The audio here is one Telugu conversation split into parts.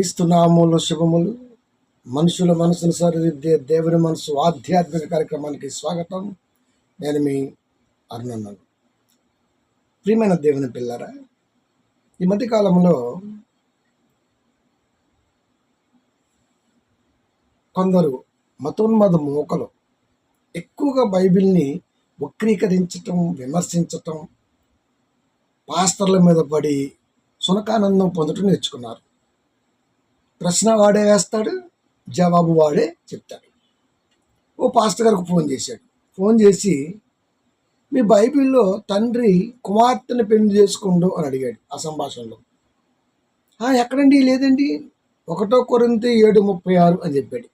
క్రీస్తునామములు శుభములు. మనుషుల మనసును సరిదిద్దే దేవుని మనసు ఆధ్యాత్మిక కార్యక్రమానికి స్వాగతం. నేను మీ అరుణన్నను ప్రియమైన దేవుని పిల్లరా ఈ మధ్య కాలంలో కొందరు మతోన్మద మూకలు ఎక్కువగా బైబిల్ని వక్రీకరించటం విమర్శించటం పాస్తర్ల మీద పడి సునకానందం పొందటం నేర్చుకున్నారు. ప్రశ్న వాడే వేస్తాడు జవాబు వాడే చెప్తాడు. ఓ పాస్టర్ గారికి ఫోన్ చేశాడు. ఫోన్ చేసి మీ బైబిల్లో తండ్రి కుమార్తెను పెళ్ళి చేసుకుండు అని అడిగాడు ఆ సంభాషణలో. ఎక్కడండి? లేదండి. ఒకటో కొరింతి ఏడు ముప్పై ఆరు అని చెప్పాడు.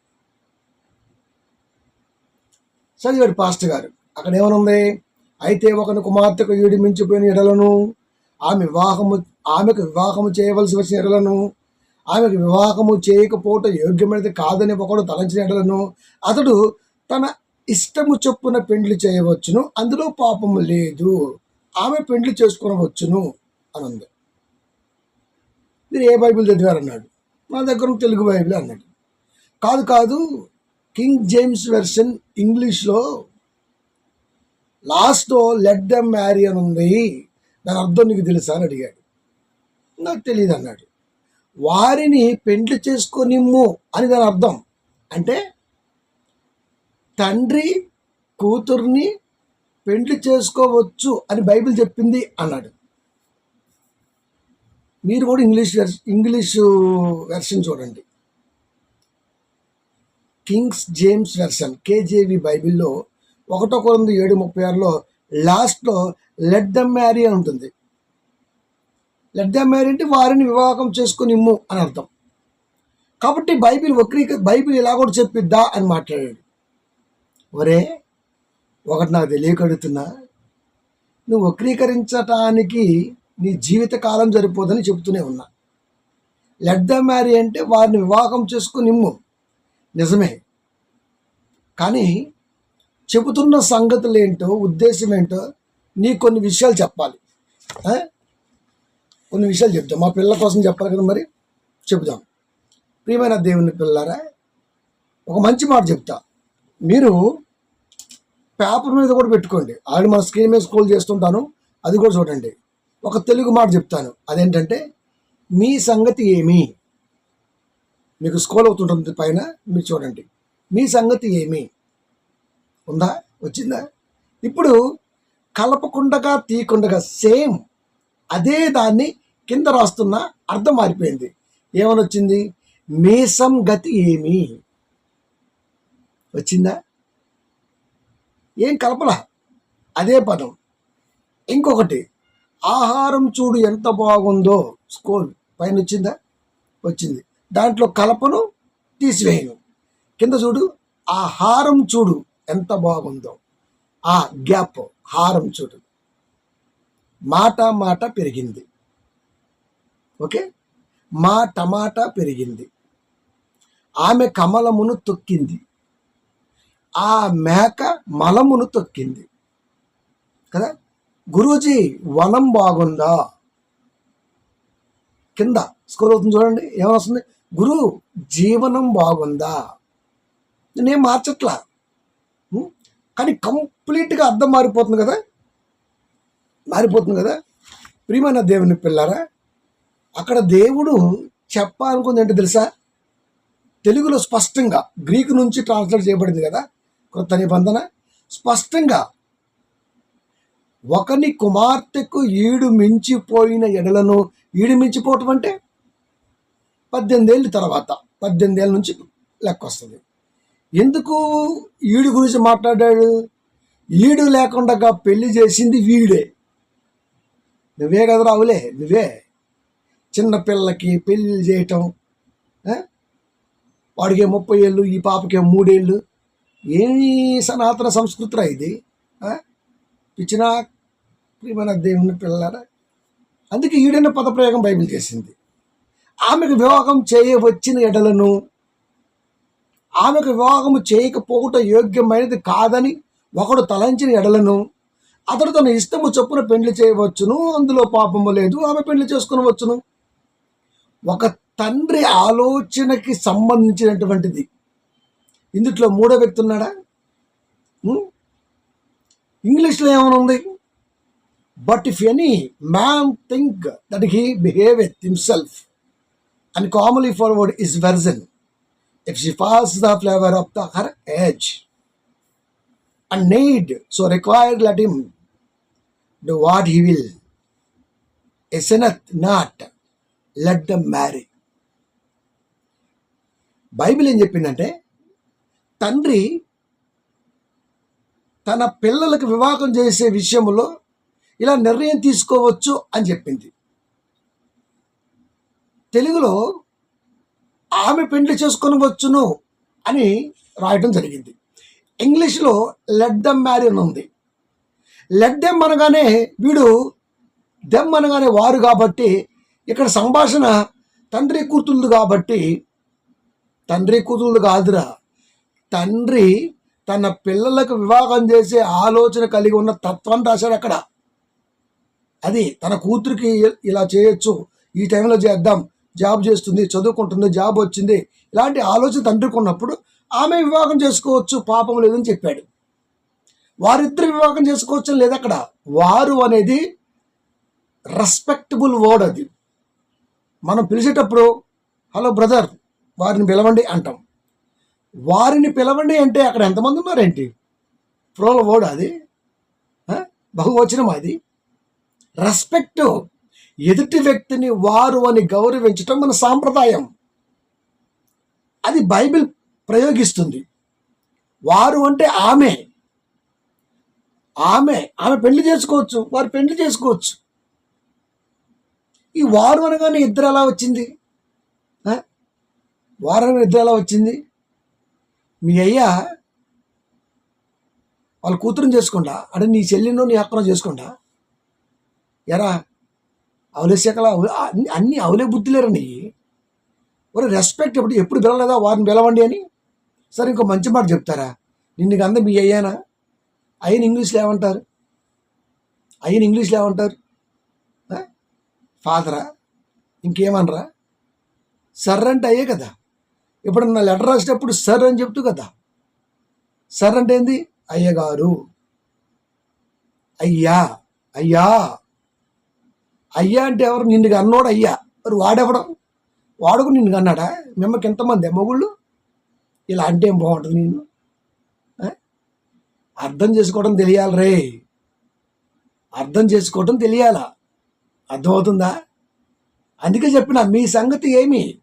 చదివాడు పాస్టర్ గారు. అక్కడ ఏమనుంది? అయితే ఒకని కుమార్తెకు ఏడు మించిపోయిన ఎడలను ఆమె వివాహము ఆమెకు వివాహము చేయవలసి వచ్చిన ఎడలను ఆమెకు వివాహము చేయకపోవటం యోగ్యమైనది కాదని ఒకడు తలంచినట్లను అతడు తన ఇష్టము చొప్పున పెండ్లి చేయవచ్చును అందులో పాపము లేదు. ఆమె పెండ్లి చేసుకునవచ్చును అని ఉంది మీరు ఏ బైబిల్ చదివారన్నాడు నా దగ్గర తెలుగు బైబిల్ అన్నాడు. కాదు కాదు. కింగ్ జేమ్స్ వెర్షన్ ఇంగ్లీష్లో లాస్ట్లో లెట్ దెమ్ మ్యారీ అని ఉంది. దాని అర్థం నీకు తెలుసా? అని అడిగాడు. నాకు తెలియదు అన్నాడు. వారిని పెండ్లి చేసుకొనిమ్ము అని దాని అర్థం. అంటే తండ్రి కూతుర్ని పెండ్లి చేసుకోవచ్చు అని బైబిల్ చెప్పింది అన్నాడు. మీరు కూడా ఇంగ్లీష్ ఇంగ్లీషు వెర్షన్ చూడండి. కింగ్స్ జేమ్స్ వెర్షన్ కేజేవి బైబిల్లో ఒకటో కొరందు ఏడు ముప్పై ఆరులో లాస్ట్లో లెట్ దమ్ మ్యారీ అని ఉంటుంది. లెట్ దమ్ మ్యారీ అంటే వారిని వివాహం చేసుకునిమ్ము అని అర్థం. కాబట్టి బైబిల్ వక్రీక బైబిల్ ఇలా కూడా చెప్పిద్దా అని మాట్లాడాడు. ఒరే ఒకటి నాకు తెలియకడుగుతున్నా. నువ్వు వక్రీకరించటానికి నీ జీవిత కాలం సరిపోదని చెప్తూనే ఉన్నా. లెట్ ద మ్యారీ అంటే వారిని వివాహం చేసుకునిమ్ము. నిజమే. కానీ చెబుతున్న సంగతులు ఏంటో ఉద్దేశం ఏంటో నీ కొన్ని విషయాలు చెప్పాలి. కొన్ని విషయాలు చెప్తాం. మా పిల్లల కోసం చెప్పాలి కదా మరి? చెబుదాం. ప్రియమైన దేవుని పిల్లరా ఒక మంచి మాట చెప్తా. మీరు పేపర్ మీద కూడా పెట్టుకోండి. ఆల్రెడీ మన స్క్రీన్ మీద స్క్రోల్ చేస్తుంటాను. అది కూడా చూడండి. ఒక తెలుగు మాట చెప్తాను. అదేంటంటే మీ సంగతి ఏమి? మీకు స్క్రోల్ అవుతుంటుంది పైన మీరు చూడండి. మీ సంగతి ఏమి? ఉందా? వచ్చిందా? ఇప్పుడు కలపకుండగా తీయకుండగా సేమ్ అదే దాన్ని కింద రాస్తున్న అర్థం మారిపోయింది. ఏమని వచ్చింది మీసం గతి ఏమి? వచ్చిందా? ఏం కలపల? అదే పదం. ఇంకొకటి ఆహారం చూడు ఎంత బాగుందో. స్కోల్ పైన వచ్చిందా వచ్చింది. దాంట్లో కలపను తీసివేయను. కింద చూడు ఆహారం చూడు ఎంత బాగుందో. ఆ గ్యాప్ హారం చూడు. మాట మాట పెరిగింది. ఓకే? మా టమాటా పెరిగింది. ఆమె కమలమును తొక్కింది. ఆ మేక మలమును తొక్కింది. కదా? గురూజీ వనం బాగుందా? కింద స్కోర్ అవుతుంది చూడండి ఏమొస్తుంది? గురు జీవనం బాగుందా? నేనేం మార్చట్లా? కానీ కంప్లీట్గా అర్థం మారిపోతుంది కదా? మారిపోతుంది కదా? ప్రియమైన దేవుని పిల్లారా అక్కడ దేవుడు చెప్పాలనుకుంది ఏంటో తెలుసా? తెలుగులో స్పష్టంగా గ్రీకు నుంచి ట్రాన్స్లేట్ చేయబడింది కదా కొత్త నిబంధన స్పష్టంగా ఒకని కుమార్తెకు ఈడు మించిపోయిన ఎడలను ఈడు మించిపోవటం అంటే పద్దెనిమిది ఏళ్ళ తర్వాత పద్దెనిమిది ఏళ్ళ నుంచి లెక్క వస్తుంది. ఎందుకు ఈడు గురించి మాట్లాడాడు? ఈడు లేకుండా పెళ్ళి చేసింది వీడే. నువ్వే కదా రావులే నువ్వే. చిన్న పెళ్ళి చేయటం వాడికి ముప్పై ఏళ్ళు ఈ పాపకి మూడేళ్ళు. ఏమి సనాతన సంస్కృతిరా ఇది పిచ్చిన ప్రియమైన దేవుని పిల్లరా అందుకే ఈడైన పదప్రయోగం బైబిల్ చేసింది. ఆమెకు వివాహం చేయవచ్చిన ఎడలను ఆమెకు వివాహము చేయకపోవట యోగ్యమైనది కాదని ఒకడు తలంచిన ఎడలను అతడు తన ఇష్టము చొప్పున పెళ్ళి చేయవచ్చును అందులో పాపము లేదు. ఆమె పెళ్ళి చేసుకునవచ్చును. ఒక తండ్రి ఆలోచనకి సంబంధించినటువంటిది. ఇందుట్లో మూడో వ్యక్తి ఉన్నాడా? ఇంగ్లీష్లో ఏమైనా ఉంది but if any man think that he behaveth himself and commonly forward is virgin if she falls the flavour of the her age and need so required let him do what he will. A sinneth not. Let them marry. Bible ఏం చెప్పిందంటే తండ్రి తన పిల్లలకు వివాహం చేసే విషయంలో ఇలా నిర్ణయం తీసుకోవచ్చు అని చెప్పింది. తెలుగులో ఆమె పెండ్లి చేసుకొనవచ్చును అని రాయటం జరిగింది. ఇంగ్లీష్లో లెట్ దమ్ మ్యారీ అని ఉంది. లెట్ దెమ్ అనగానే వీడు దెమ్ అనగానే వారు కాబట్టి ఇక్కడ సంభాషణ తండ్రి కూతురుది కాబట్టి తండ్రి కూతురుది కాదురా. తండ్రి తన పిల్లలకు వివాహం చేసే ఆలోచన కలిగి ఉన్న తత్వం రాశాడు అక్కడ. అది తన కూతురికి ఇలా చేయొచ్చు. ఈ టైంలో చేద్దాం. జాబ్ చేస్తుంది చదువుకుంటుంది జాబ్ వచ్చింది. ఇలాంటి ఆలోచన తండ్రికి ఉన్నప్పుడు ఆమె వివాహం చేసుకోవచ్చు పాపం లేదని చెప్పాడు. వారిద్దరు వివాహం చేసుకోవచ్చు లేదు అక్కడ? వారు అనేది రెస్పెక్టబుల్ వర్డ్ అది. మనం పిలిచేటప్పుడు హలో బ్రదర్ వారిని పిలవండి అంటాం. వారిని పిలవండి అంటే అక్కడ ఎంతమంది ఉన్నారేంటి? ప్రోల వర్డ్ అది. బహువచనం అది. రెస్పెక్ట్ ఎదుటి వ్యక్తిని వారు అని గౌరవించటం మన సాంప్రదాయం. అది బైబిల్ ప్రయోగిస్తుంది. వారు అంటే ఆమె. ఆమె ఆమె పెళ్ళి చేసుకోవచ్చు వారు పెళ్ళి చేసుకోవచ్చు. ఈ వారు అనగానే ఇద్దరు ఎలా వచ్చింది? ఆ? వారు అనగానే ఇద్దరు ఎలా వచ్చింది? మీ అయ్యా వాళ్ళ కూతురుని చేసుకుండా అంటే నీ చెల్లినో నీ అక్కనో చేసుకుంటా. ఎరా అవలేశాకలా అన్ని అవలే బుద్ధిలేరు నీ ఒరే రెస్పెక్ట్ ఎప్పుడు ఎప్పుడు పిలవలేదా? వారిని పిలవండి అని. సరే ఇంకో మంచి మాట చెప్తారా? నిన్ను అంద మీ అయ్యానా? అయిన ఇంగ్లీష్లో ఏమంటారు అయిన ఇంగ్లీష్లో ఏమంటారు ఫాదరా ఇంకేమనరా? సర్ అంటే అయ్యే కదా. ఇప్పుడు నా లెటర్ రాసేటప్పుడు సర్ అని చెప్తూ కదా. సర్ అంటే ఏంది? అయ్యగారు. అయ్యా అయ్యా. అయ్యా అంటే ఎవరు? నిన్ను అన్నోడు అయ్యా. మరి వాడెవడం? వాడుకు నిన్ను అన్నాడా మిమ్మకి ఎంతమంది? మొగుళ్ళు? ఇలా అంటే ఏం బాగుంటుంది నేను అర్థం చేసుకోవడం తెలియాలి రే. అర్థం చేసుకోవడం తెలియాలా? అర్థమవుతుందా? అందుకే చెప్పిన మీ సంగతి ఏమి?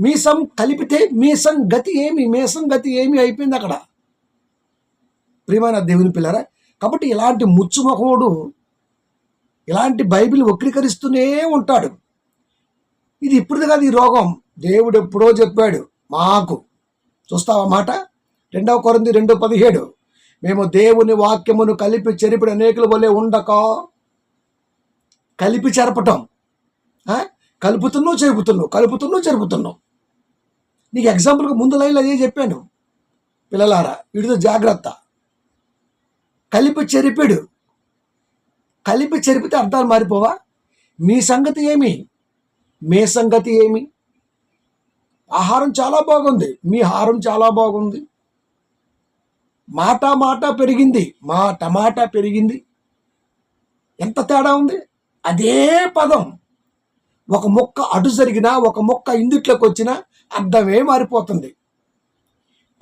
మీ సం కలిపితే మీ సంగతి ఏమి? మీ సంగతి ఏమి అయిపోయింది అక్కడ? ప్రియమైన దేవుని పిల్లరా కాబట్టి ఇలాంటి ముచ్చుముఖముడు ఇలాంటి బైబిల్ వక్రీకరిస్తూనే ఉంటాడు. ఇది ఇప్పుడు కాదు ఈ రోగం. దేవుడు ఎప్పుడో చెప్పాడు మాకు. చూస్తావా మాట? రెండవ కొరంది రెండు పదిహేడు. మేము దేవుని వాక్యమును కలిపి చెరిపిన అనేకుల వలె ఉండక కలిపి చెరపటం. కలుపుతున్నావు చెరుపుతున్నావు కలుపుతున్నావు చెరుపుతున్నావు నీకు ఎగ్జాంపుల్గా ముందు లైన్లో అదే చెప్పాను. పిల్లలారా వీడితో జాగ్రత్త. కలిపి చెరిపాడు. కలిపి చెరిపితే అర్థాలు మారిపోవా? మీ సంగతి ఏమి? మీ సంగతి ఏమి? ఆహారం చాలా బాగుంది. మీ హారం చాలా బాగుంది. మాట మాట పెరిగింది మా టమాటా పెరిగింది. ఎంత తేడా ఉంది? అదే పదం. ఒక మొక్క అటు జరిగినా ఒక మొక్క ఇందుట్లోకి వచ్చినా అర్థమే మారిపోతుంది.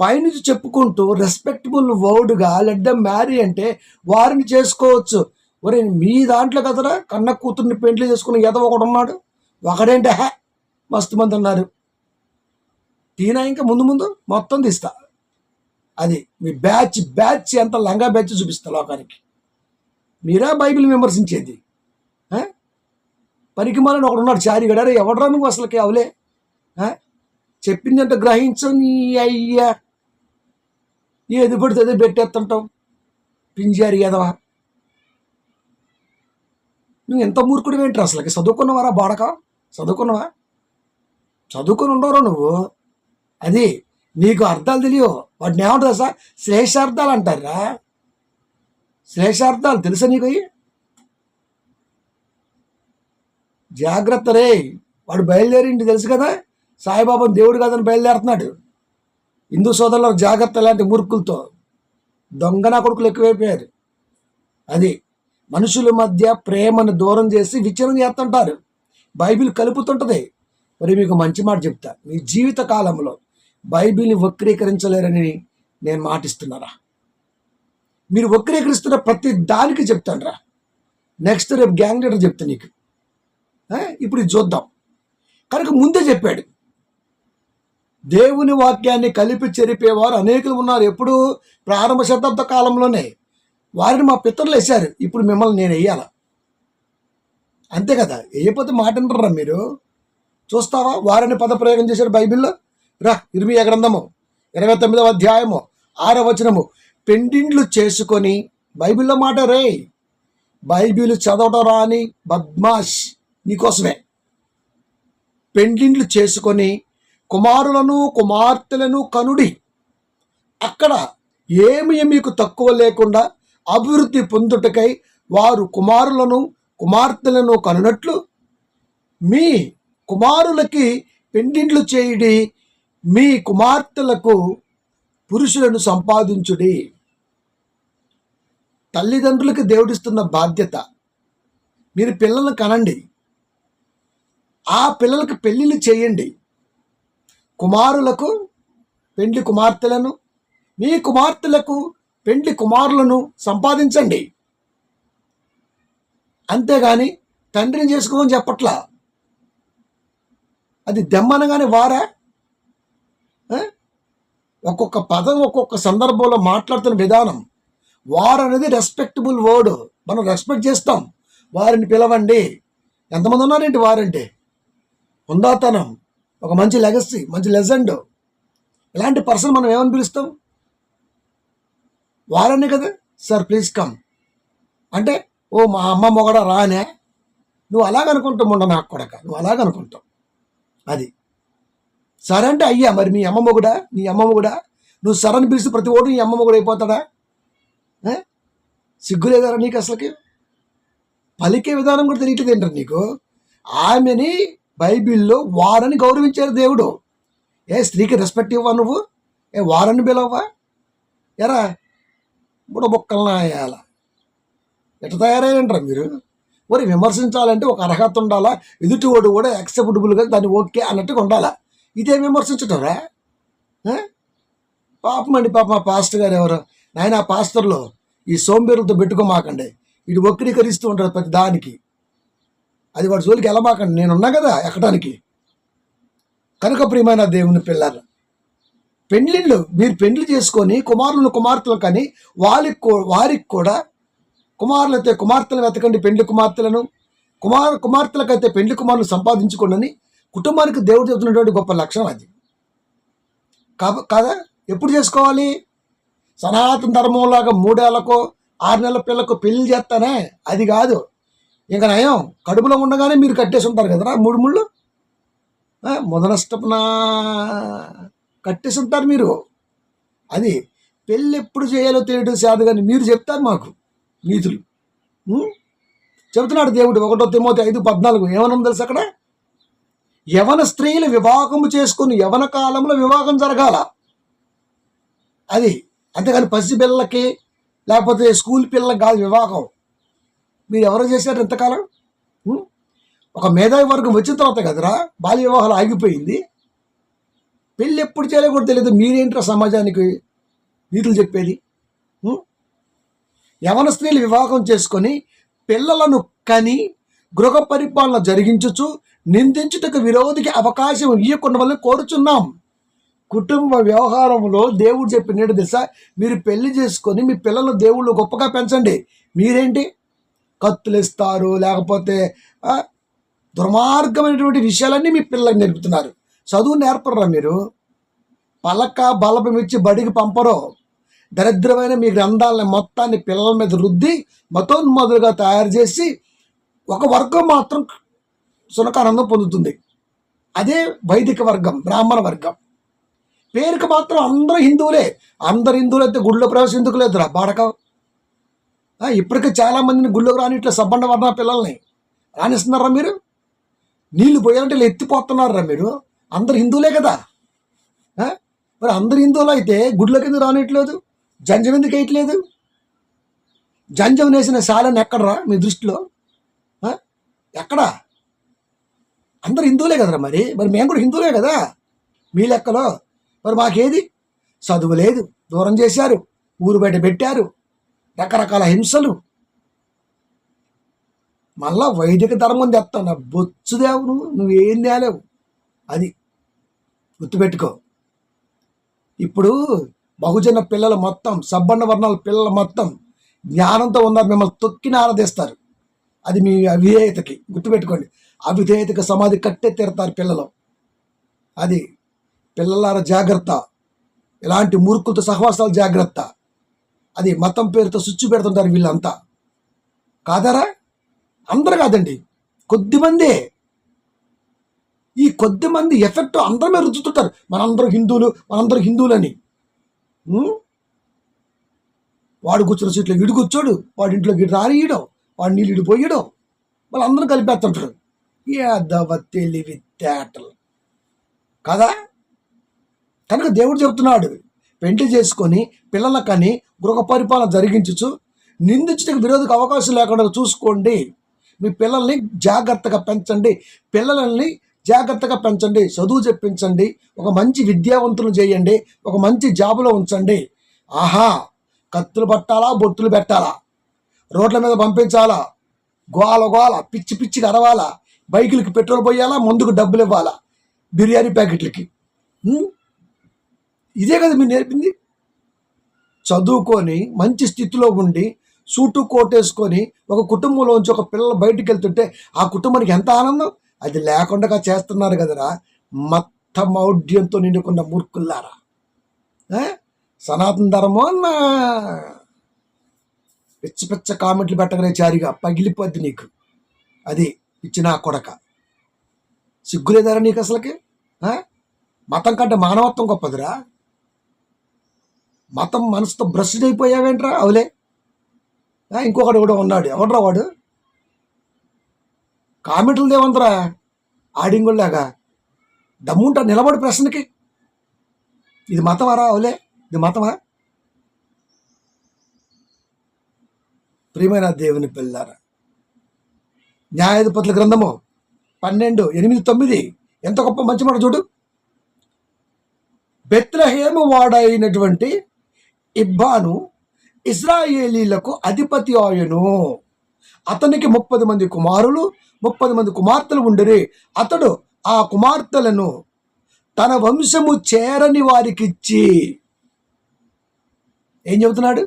పైనుంచి చెప్పుకుంటూ రెస్పెక్టబుల్ వర్డ్గా లెట్ ద మ్యారీ అంటే వారిని చేసుకోవచ్చు. ఒరే మీ దాంట్లో కదరా? కన్న కూతుర్ని పెండ్లు చేసుకుని ఏదో ఒకడు ఉన్నాడు. ఒకడేంటే? హే మస్తు మంది ఉన్నారు. తీనా ఇంకా ముందు ముందు? మొత్తం తీస్తా. అది మీ బ్యాచ్ బ్యాచ్ ఎంత లంగా బ్యాచ్ చూపిస్తా లోకానికి. మీరా బైబిల్ విమర్శించేది ఆ? పనికి మాలని ఒకడు ఉన్నాడు చారి ఎవడరా నువ్వు అసలుకి అవలే? ఆ? చెప్పిందంటే గ్రహించవు నీ అయ్యా. ఏది పడితే అదే పెట్టేస్తుంటావు. పింజారి ఎదవా? నువ్వు ఎంత మూర్ఖుడు ఏంటి అసలుకి? చదువుకున్నవారా బాడక? చదువుకున్నవా? చదువుకుని ఉండవరా నువ్వు. అది నీకు అర్థాలు తెలియవు. వాటిని ఏమంటారు సార్ శ్లేషార్థాలు అంటారా? శ్లేషార్థాలు తెలుసా నీకు అయ్యి? జాగ్రత్త రే. వాడు బయలుదేరింటి తెలుసు కదా? సాయిబాబాను దేవుడు కాదని బయలుదేరుతున్నాడు. హిందూ సోదరుల జాగ్రత్త లాంటి మూర్ఖులతో. దొంగన కొడుకులు ఎక్కువైపోయారు. అది మనుషుల మధ్య ప్రేమను దూరం చేసి విచ్ఛిన్నం చేస్తుంటారు. బైబిల్ కలుపుతుంటది. మరి మీకు మంచి మాట చెప్తా. మీ జీవిత కాలంలో బైబిల్ని వక్రీకరించలేరని నేను మాటిస్తున్నారా? మీరు వక్రీకరిస్తున్న ప్రతి దానికి చెప్తాను రా నెక్స్ట్ రేపు గ్యాంగ్ లీడర్ చెప్తా నీకు. ఇప్పుడు చూద్దాం. కనుక ముందే చెప్పాడు. దేవుని వాక్యాన్ని కలిపి చెరిపేవారు అనేకులు ఉన్నారు ఎప్పుడు ప్రారంభ శతాబ్ద కాలంలోనే. వారిని మా పితరులు వేశారు. ఇప్పుడు మిమ్మల్ని నేను వేయాల? అంతే కదా? వేయకపోతే మాట మీరు? చూస్తావా? వారిని పదప్రయోగం చేశారు బైబిల్లో? రా ఇర్మియ గ్రంథము ఇరవై తొమ్మిదవ అధ్యాయము ఆరవ వచనము. పెండిండ్లు చేసుకొని బైబిల్లో మాట రే బైబిల్ చదవడం రాని బద్మాష్ నీకోసమే. పెండిండ్లు చేసుకొని కుమారులను కుమార్తెలను కనుడి. అక్కడ ఏమి మీకు తక్కువ లేకుండా అభివృద్ధి పొందుటకై వారు కుమారులను కుమార్తెలను కనునట్లు మీ కుమారులకి పెండిండ్లు చేయుడి మీ కుమార్తెలకు పురుషులను సంపాదించుడి. తల్లిదండ్రులకు దేవుడిస్తున్న బాధ్యత. మీరు పిల్లలను కనండి. ఆ పిల్లలకు పెళ్ళిళ్ళు చేయండి. కుమారులకు పెండ్లి కుమార్తెలను మీ కుమార్తెలకు పెండ్లి కుమారులను సంపాదించండి. అంతేగాని తండ్రిని చేసుకోమని చెప్పట్లా. అది దెమ్మనగానే వారా? ఒక్కొక్క పదం ఒక్కొక్క సందర్భంలో మాట్లాడుతున్న విధానం. వారు అనేది రెస్పెక్టబుల్ వర్డ్ మనం రెస్పెక్ట్ చేస్తాం. వారిని పిలవండి. ఎంతమంది ఉన్నారేంటి వారంటే? హుందాతనం ఒక మంచి లెగసీ మంచి లెజెండ్ ఇలాంటి పర్సన్ మనం ఏమని పిలుస్తాం? వారనే కదా? సార్ ప్లీజ్ కమ్ అంటే ఓ మా అమ్మ మొగడ రానే. నువ్వు అలాగనుకుంటాం ఉండ నాకు కొడక నువ్వు అలాగనుకుంటావు అది. సరే అంటే అయ్యా మరి మీ అమ్మమ్మ కూడా నీ అమ్మమ్మ కూడా నువ్వు సరని పిలిస్తే ప్రతి ఓటు నీ అమ్మమ్మ మొగుడు అయిపోతాడా? సిగ్గులేదారా నీకు అసలుకి? పలికే విధానం కూడా తెలియట్లేదు ఏంటారు నీకు? ఆమెని బైబిల్లో వారని గౌరవించారు దేవుడు. ఏ స్త్రీకి రెస్పెక్ట్ ఇవ్వా నువ్వు? ఏ వారని పిలవ్వా? ఎరా బుడబొక్కలన వేయాల ఎట్లా తయారయ్యంటారా మీరు? మరి విమర్శించాలంటే ఒక అర్హత ఉండాలా? ఎదుటివాడు కూడా యాక్సెప్టబుల్గా దాన్ని ఓకే అన్నట్టుగా ఉండాలా? ఇదే విమర్శించటరా? ఆ? పాపం అండి పాప మా పాస్టర్ గారు ఎవరు? నాయన ఆ పాస్టర్లో ఈ సోంబేరులతో పెట్టుకోమాకండి. వీడు వక్రీకరిస్తూ ఉంటాడు ప్రతి దానికి. అది వాడి జోలికి వెళ్ళమాకండి. నేనున్నా కదా ఎక్కడానికి. కనుక ప్రియమైన దేవుని పిల్లలు పెండ్లిళ్ళు మీరు పెండ్లి చేసుకొని కుమారులను కుమార్తెలు కానీ వాళ్ళకి కూ- వారికి కూడా కుమారులైతే కుమార్తెలు వెతకండి పెండ్లి కుమార్తెలను. కుమార్ కుమార్తెలకైతే పెండ్లి కుమారులు సంపాదించుకోండి అని కుటుంబానికి దేవుడు చెబుతున్నటువంటి గొప్ప లక్షణం అది. కాబ కాదా? ఎప్పుడు చేసుకోవాలి? సనాతన ధర్మంలాగా మూడేళ్ళకో ఆరు నెలల పిల్లకు పెళ్ళి చేస్తానే? అది కాదు. ఇంకా నయం. కడుపులో ఉండగానే మీరు కట్టేసి ఉంటారు కదరా మూడు ముళ్ళు? మొదనష్టపున? కట్టేసి ఉంటారు మీరు. అది పెళ్ళి ఎప్పుడు చేయాలో తెలియడం సేదు కానీ మీరు చెప్తారు మాకు నీతులు. చెప్తున్నాడు చెబుతున్నాడు దేవుడు ఒకటో తిమోతి ఐదు పద్నాలుగు. ఏమన్నా తెలుసు అక్కడ? యవన స్త్రీలు వివాహము చేసుకుని యవన కాలంలో వివాహం జరగాల. అది అంతేగాని పసిపిల్లలకి లేకపోతే స్కూల్ పిల్లలకి కాదు వివాహం. మీరు ఎవరు చేశారు ఇంతకాలం? ఒక మేధావి వర్గం వచ్చిన తర్వాత కదరా బాల్య వివాహాలు ఆగిపోయింది. పెళ్ళి ఎప్పుడు చేయాలో కూడా తెలియదు మీరేంట్రా సమాజానికి నీతులు చెప్పేది? యవన స్త్రీలు వివాహం చేసుకొని పిల్లలను కని గృహ పరిపాలన జరిగించచ్చు నిందించుటకు విరోధికి అవకాశం ఇవ్వకుండా వల్ల కోరుచున్నాం. కుటుంబ వ్యవహారంలో దేవుడు చెప్పినట్టు దిశ మీరు పెళ్ళి చేసుకొని మీ పిల్లలు దేవుళ్ళు గొప్పగా పెంచండి. మీరేంటి? కత్తులు ఇస్తారు లేకపోతే దుర్మార్గమైనటువంటి విషయాలన్నీ మీ పిల్లలకు నేర్పుతున్నారు. చదువు నేర్పరా మీరు? పలక బలపం ఇచ్చి బడికి పంపరు. దరిద్రమైన మీ గ్రంథాలని మొత్తాన్ని పిల్లల మీద రుద్ది మతోన్మదులుగా తయారు చేసి ఒక వర్గం మాత్రం సునకానందం పొందుతుంది. అదే వైదిక వర్గం బ్రాహ్మణ వర్గం. పేరుకి మాత్రం అందరూ హిందువులే. అందరు హిందువులు అయితే గుళ్ళో ప్రవేశం ఎందుకు లేదురా బాడక. ఆ, ఇప్పటికే చాలా మందిని గుళ్ళోకి రాని ఇట్లా సబ్బండ వర్ణ పిల్లల్ని రాణిస్తున్నారా మీరు? నీళ్ళు పోయాలంటే ఇలా ఎత్తిపోతున్నారా మీరు. అందరు హిందువులే కదా. మరి అందరు హిందువులు అయితే గుడిలోకి ఎందుకు రానిట్లేదు జంజం ఎందుకు వేయట్లేదు? జంజం వేసిన శాలని ఎక్కడరా మీ దృష్టిలో? ఎక్కడా? అందరు హిందువులే కదరా మరి? మరి మేము కూడా హిందువులే కదా? మీ లెక్కలో? మరి మాకేది? చదువు లేదు దూరం చేశారు ఊరు బయట పెట్టారు రకరకాల హింసలు. మళ్ళా వైదిక ధర్మం తెస్తాను బొచ్చుదేవు నువ్వు నువ్వేం తేలేవు. అది గుర్తుపెట్టుకో. ఇప్పుడు బహుజన పిల్లలు మొత్తం సబ్బన్న వర్ణాల పిల్లలు మొత్తం జ్ఞానంతో ఉన్నారు మిమ్మల్ని తొక్కిన ఆరాధిస్తారు అది మీ అవిధేయతకి గుర్తుపెట్టుకోండి. అవిధేయతకి సమాధి కట్టే తీరతారు పిల్లలు. అది పిల్లలార జాగ్రత్త. ఇలాంటి మూర్ఖులతో సహవాసాలు జాగ్రత్త. అది మతం పేరుతో సుచ్చు పెడుతుంటారు వీళ్ళంతా. కాదరా? అందరు కాదండి. కొద్దిమందే ఈ కొద్ది మంది ఎఫెక్ట్ అందరి మీద రుచుతుంటారు మనందరూ హిందువులు మనందరూ హిందువులని. వాడు కూర్చున్న సీట్లో వీడు కూర్చోడు వాడి ఇంట్లో గిడి రానియడం వాడు నీళ్ళు ఇడి వాళ్ళు వాళ్ళందరూ కలిపేస్తుంటారు. ఏదవ తెలివి తేటలు. కదా? కనుక దేవుడు చెబుతున్నాడు పెంటి చేసుకొని పిల్లలకని గృహ పరిపాలన జరిగించచ్చు నిందించడానికి విరోధకు అవకాశం లేకుండా చూసుకోండి. మీ పిల్లల్ని జాగ్రత్తగా పెంచండి. పిల్లలని జాగ్రత్తగా పెంచండి. చదువు చెప్పించండి. ఒక మంచి విద్యావంతులు చేయండి. ఒక మంచి జాబులో ఉంచండి. ఆహా! కత్తులు పట్టాలా? బొట్టులు పెట్టాలా? రోడ్ల మీద పంపించాలా? గోల గోల పిచ్చి పిచ్చికి అరవాలా? బైకులకి పెట్రోల్ పోయాలా? ముందుకు డబ్బులు ఇవ్వాలా? బిర్యానీ ప్యాకెట్లకి. ఇదే కదా మీరు నేర్పింది? చదువుకొని మంచి స్థితిలో ఉండి సూటు కోటేసుకొని ఒక కుటుంబంలోంచి ఒక పిల్లలు బయటికి వెళ్తుంటే ఆ కుటుంబానికి ఎంత ఆనందం? అది లేకుండా చేస్తున్నారు కదరా. మత్త మౌఢ్యంతో నిండుకున్న మూర్ఖుల్లారా. సనాతన ధర్మం అన్నా. పిచ్చ పిచ్చ కామెంట్లు పెట్టగలే చారిగా పగిలిపోద్ది నీకు. అది ఇచ్చిన కొడక. సిగ్గులేదారా నీకు అసలుకి? మతం కంటే మానవత్వం గొప్పదిరా. మతం మనసుతో బ్రష్డ్ అయిపోయావేంట్రా అవులే? ఆ, ఇంకొకడు కూడా ఉన్నాడు. ఎవడ్రా వాడు? కామెంట్లు దేవంతరా ఆడింగుల్లాగా దమ్ముంటా నిలబడి ప్రశ్నకి. ఇది మతమారా అవులే? ఇది మతమా? ప్రియమైన దేవుని పిల్లారా న్యాయాధిపతుల గ్రంథము పన్నెండు ఎనిమిది తొమ్మిది ఎంత గొప్ప మంచి మాట చూడు. బెత్లహేము వాడైనటువంటి ఇబ్బాను ఇస్రాయేలీలకు అధిపతి ఆయను. అతనికి ముప్పది మంది కుమారులు ముప్పది మంది కుమార్తెలు ఉండిరి. అతడు ఆ కుమార్తెలను తన వంశము చేరని వారికిచ్చి ఏం చెబుతున్నాడు?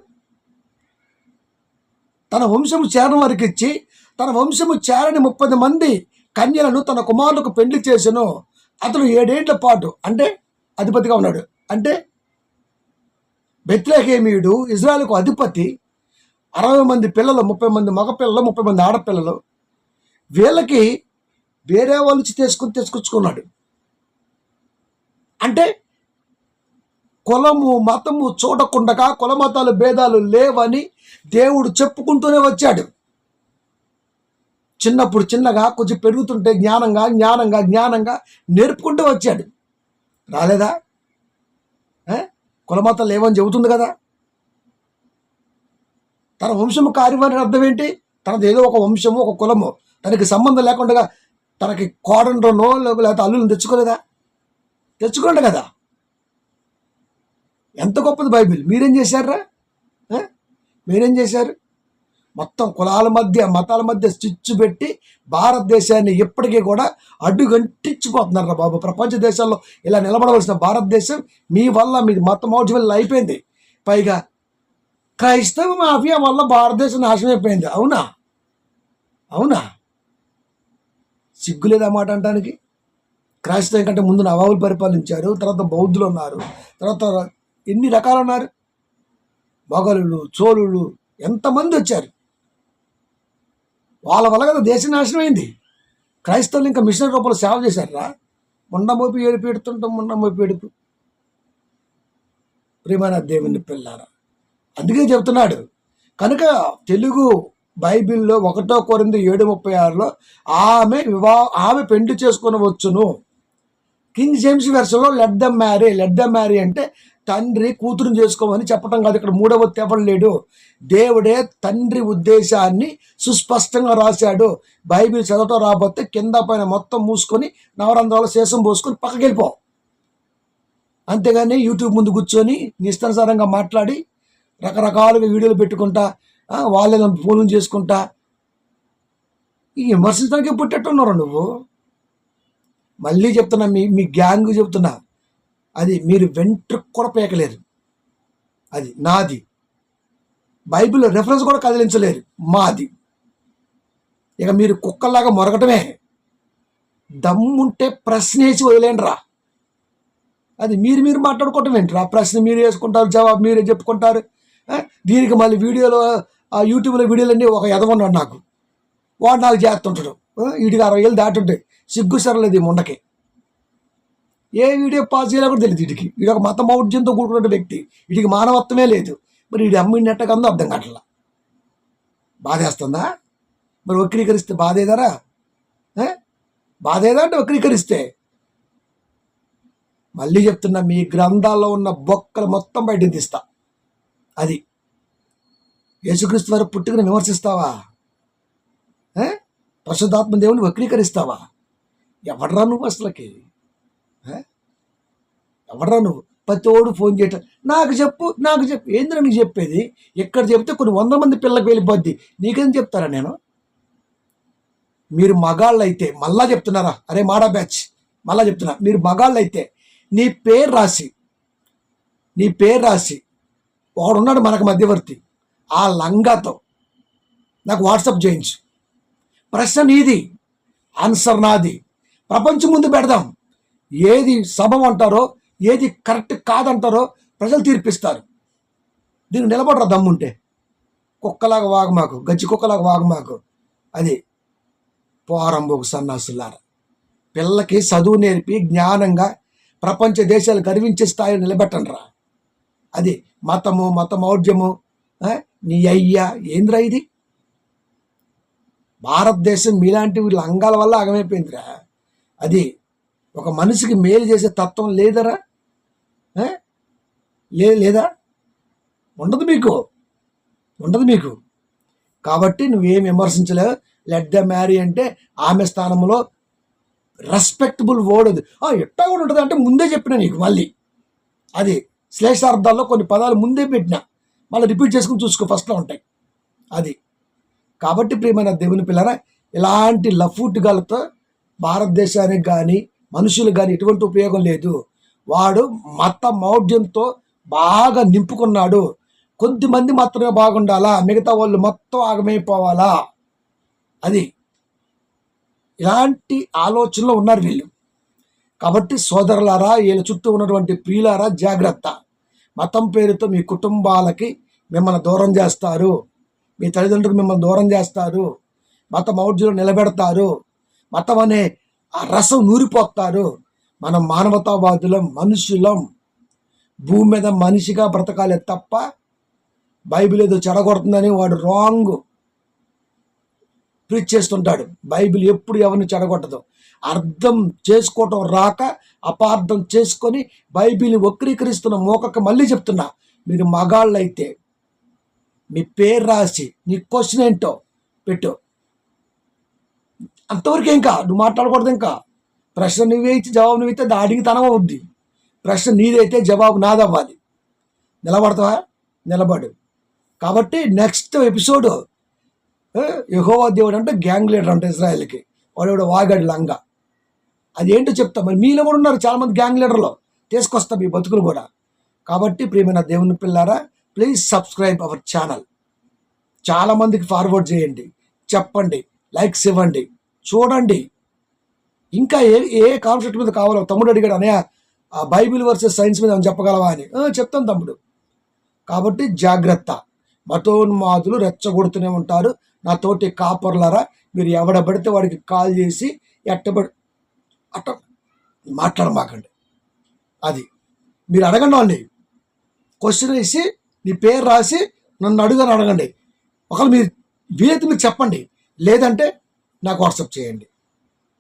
తన వంశము చేరని వారికి ఇచ్చి తన వంశము చేరని ముప్పై మంది కన్యలను తన కుమారులకు పెళ్ళి చేసెను. అతడు ఏడేళ్ళ పాటు అంటే అధిపతిగా ఉన్నాడు. అంటే బెత్లహేమీయుడు ఇజ్రాయల్కు అధిపతి అరవై మంది పిల్లలు ముప్పై మంది మగపిల్లలు ముప్పై మంది ఆడపిల్లలు. వీళ్ళకి వేరే వాళ్ళు నుంచి తీసుకుని తీసుకొచ్చుకున్నాడు అంటే కులము మతము చూడకుండగా కుల మతాలు భేదాలు లేవని దేవుడు చెప్పుకుంటూనే వచ్చాడు. చిన్నప్పుడు చిన్నగా కొంచెం పెరుగుతుంటే జ్ఞానంగా జ్ఞానంగా జ్ఞానంగా నేర్పుకుంటూ వచ్చాడు. రాలేదా? కులమతాలు లేవని చెబుతుంది కదా. తన వంశము కార్యమని అర్థం ఏంటి? తనది ఏదో ఒక వంశము ఒక కులము. తనకి సంబంధం లేకుండా తనకి కోడండ్రనో లేకపోతే అల్లుని తెచ్చుకోలేదా? తెచ్చుకోండి కదా. ఎంత గొప్పది బైబిల్? మీరేం చేశారా మీరేం చేశారు? మొత్తం కులాల మధ్య మతాల మధ్య చిచ్చు పెట్టి భారతదేశాన్ని ఇప్పటికీ కూడా అడ్డుగంటించిపోతున్నారా రా బాబు. ప్రపంచ దేశాల్లో ఇలా నిలబడవలసిన భారతదేశం మీ వల్ల మీ మత వల్ల అయిపోయింది. పైగా క్రైస్తవ మాఫియా వల్ల భారతదేశం నాశనం అయిపోయింది. అవునా? అవునా? సిగ్గు లేదా మాట అంటానికి? క్రైస్తవం కంటే ముందు నవాబులు పరిపాలించారు తర్వాత బౌద్ధులు ఉన్నారు తర్వాత ఎన్ని రకాలు ఉన్నారు? మొఘలులు చోళులు ఎంతమంది వచ్చారు? వాళ్ళ వల్ల కదా దేశ నాశనం అయింది క్రైస్తవులు ఇంకా మిషన్ రూపంలో సేవ చేశారా? మొండ మోపి ఏడుపు ఎడుతుంటాం మొండ మోపి ఏడుపు ప్రియమైన దేవుని పిల్లారా అందుకే చెప్తున్నాడు. కనుక తెలుగు బైబిల్లో ఒకటో కొరింది ఏడు ముప్పై ఆరులో ఆమె వివా ఆమె పెండు చేసుకునవచ్చును king James వెర్షన్లో let the marry let the marry అంటే తండ్రి కూతురుని చేసుకోమని చెప్పటం కాదు. ఇక్కడ మూడవ తెవడు లేడు. దేవుడే తండ్రి ఉద్దేశాన్ని సుస్పష్టంగా రాశాడు. బైబిల్ చదవటం రాబోతే కింద పైన మొత్తం మూసుకొని నవరంధ్రాల శేషం పోసుకొని పక్కకెళ్ళిపో అంతేగాని యూట్యూబ్ ముందు కూర్చొని నిస్తానుసారంగా మాట్లాడి రకరకాలుగా వీడియోలు పెట్టుకుంటా ఆ, వాళ్ళని ఫోన్లు చేసుకుంటా. ఈ విమర్శించడానికి పుట్టేట్టున్నారు నువ్వు? మళ్ళీ చెప్తున్నా మీ మీ గ్యాంగ్ చెప్తున్నా. అది మీరు వెంట్రుకు కూడా పేకలేరు. అది నాది. బైబిల్లో రెఫరెన్స్ కూడా కదిలించలేరు. మాది. ఇక మీరు కుక్కల్లాగా మొరగటమే. దమ్ముంటే ప్రశ్నేసి వదిలేండి రా. అది మీరు మీరు మాట్లాడుకోవటం ఏంటి ఆ ప్రశ్న మీరు వేసుకుంటారు జవాబు మీరే చెప్పుకుంటారు. దీనికి మళ్ళీ వీడియోలో ఆ యూట్యూబ్లో వీడియోలన్నీ ఒక ఎదవన్నాడు నాకు. వాడు నాకు చేస్తుంటాడు. ఆ, వీడికి అరవై ఏళ్ళు దాటుంటాయి సిగ్గు సరలేదు ఈ ముండకి. ఏ వీడియో పాస్ చేయాలో కూడా తెలియదు వీటికి వీడు ఒక మత మౌఢ్యంతో కూడుకున్న వ్యక్తి. వీటికి మానవత్వమే లేదు. మరి వీడి అమ్మిడి నెట్టకందో అర్థం కావట్లా? బాధేస్తుందా? మరి వక్రీకరిస్తే బాధేదారా? బాధేదా అంటే వక్రీకరిస్తే? మళ్ళీ చెప్తున్నా మీ గ్రంథాల్లో ఉన్న బొక్కలు మొత్తం బయటకు తీస్తా. అది. యేసుక్రీస్తు వారు పుట్టుకుని విమర్శిస్తావా? పరిశుద్ధాత్మ దేవుని వక్రీకరిస్తావా? ఎవడరా నువ్వు అసలుకి? ఎవడరా నువ్వు? ప్రతిోడు ఫోన్ చేయటం. నాకు చెప్పు నాకు చెప్పు. ఏందిరా నీకు చెప్పేది? ఎక్కడ చెప్తే కొన్ని వంద మంది పిల్లకి వెళ్ళిపోద్ది నీకేం చెప్తారా నేను? మీరు మగాళ్ళు అయితే మళ్ళా చెప్తున్నారా? అరే మాడా బ్యాచ్ మళ్ళా చెప్తున్నా. మీరు మగాళ్ళు అయితే నీ పేరు రాసి నీ పేరు రాసి వాడున్నాడు మనకు మధ్యవర్తి. ఆ లంగాతో నాకు వాట్సాప్ చేయించు. ప్రశ్న నీది ఆన్సర్ నాది. ప్రపంచం ముందు పెడదాం. ఏది సభం అంటారో ఏది కరెక్ట్ కాదంటారో ప్రజలు తీర్పిస్తారు. దీనికి నిలబడరా దమ్ముంటే? కుక్కలాగా వాగమాకు గచ్చి కుక్కలాగా వాగమాకు అది పోరంబోకు సన్నాసులారా. పిల్లకి చదువు నేర్పి జ్ఞానంగా ప్రపంచ దేశాలు గర్వించే స్థాయిలో నిలబెట్టండిరా. అది మతము మతమౌఢ్యము నీ అయ్యా ఏంద్రా ఇది? భారతదేశం మీలాంటి వీళ్ళ అంగాల వల్ల అగమైపోయిందిరా అది ఒక మనిషికి మేలు చేసే తత్వం లేదరా? లేదు లే లేదా? ఉండదు మీకు. ఉండదు మీకు. కాబట్టి నువ్వేం విమర్శించలేవు. లెట్ ద మ్యారీ అంటే ఆమె స్థానంలో రెస్పెక్టబుల్ వర్డ్ అది. ఎట్టా కూడా ఉంటుంది అంటే ముందే చెప్పిన నీకు మళ్ళీ. అది శ్లేషార్థాల్లో కొన్ని పదాలు ముందే పెట్టిన. మళ్ళీ రిపీట్ చేసుకుని చూసుకో ఫస్ట్లో ఉంటాయి. అది. కాబట్టి ప్రియమైన దేవుని పిల్లరా ఇలాంటి లఫూట్గాలతో భారతదేశానికి కానీ మనుషులకు కానీ ఎటువంటి ఉపయోగం లేదు. వాడు మత మౌఢ్యంతో బాగా నింపుకున్నాడు. కొద్దిమంది మాత్రమే బాగుండాలా? మిగతా వాళ్ళు మొత్తం ఆగమైపోవాలా? అది ఇలాంటి ఆలోచనలో ఉన్నారు వీళ్ళు. కాబట్టి సోదరులారా వీళ్ళ చుట్టూ ఉన్నటువంటి ప్రియులారా జాగ్రత్త. మతం పేరుతో మీ కుటుంబాలకి మిమ్మల్ని దూరం చేస్తారు. మీ తల్లిదండ్రులు మిమ్మల్ని దూరం చేస్తారు. మత మౌఢ్యంలో నిలబెడతారు. మతం అనే ఆ రసం నూరిపోతారు. మనం మానవతావాదులం మనుషులం. భూమి మీద మనిషిగా బ్రతకాలే తప్ప బైబిల్ ఏదో చెడగొడుతుందని వాడు రాంగ్ ప్రీచ్ చేస్తుంటాడు. బైబిల్ ఎప్పుడు ఎవరిని చెడగొట్టదు. అర్థం చేసుకోవటం రాక అపార్థం చేసుకొని బైబిల్ని వక్రీకరిస్తున్న మోకకు మళ్ళీ చెప్తున్నా మీరు మగాళ్ళైతే మీ పేరు రాసి నీ క్వశ్చన్ ఏంటో పెట్టు. అంతవరకు ఇంకా నువ్వు మాట్లాడకూడదు ఇంకా. ప్రశ్న నువ్వే ఇచ్చి జవాబు నువ్వు ఇస్తే దాడికి తనం అవుద్ది ప్రశ్న నీదైతే జవాబు నాదవ్వాలి. నిలబడతావా? నిలబడు. కాబట్టి నెక్స్ట్ ఎపిసోడ్ యహోవా దేవుడు అంటే గ్యాంగ్ లీడర్ అంటే ఇజ్రాయెల్కి. వాడు ఎవడో వాగాడు లంగా. అదేంటో చెప్తా మరి మీలో కూడా ఉన్నారు చాలామంది గ్యాంగ్ లీడర్లో తీసుకొస్తాం మీ బతుకులు కూడా. కాబట్టి ప్రియమైన దేవుని పిల్లారా ప్లీజ్ సబ్స్క్రైబ్ అవర్ ఛానల్ చాలామందికి ఫార్వర్డ్ చేయండి. చెప్పండి. లైక్స్ ఇవ్వండి. చూడండి. ఇంకా ఏ ఏ కాన్సెప్ట్ మీద కావాలో తమ్ముడు అడిగాడు అనయ్య బైబిల్ వర్సెస్ సైన్స్ మీద చెప్పగలవా? అని. చెప్తాను తమ్ముడు. కాబట్టి జాగ్రత్త. మతోన్మాదులు రెచ్చగొడుతూనే ఉంటారు. నా తోటి కాపర్లరా మీరు ఎవడబడితే వాడికి కాల్ చేసి ఎట్టబడి అట్ట మాట్లాడమాకండి. అది. మీరు అడగండి వాళ్ళని క్వశ్చన్ వేసి నీ పేరు రాసి నన్ను అడుగుని అడగండి. ఒకవేళ మీరు వీలైతే మీరు చెప్పండి. లేదంటే నాకు వాట్సాప్ చేయండి.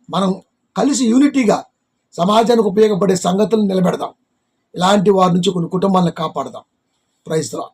మనం కలిసి యూనిటీగా సమాజానికి ఉపయోగపడే సంగతులను నిలబెడదాం. ఇలాంటి వారి నుంచి కొన్ని కుటుంబాలను కాపాడదాం. ప్రైజ్లా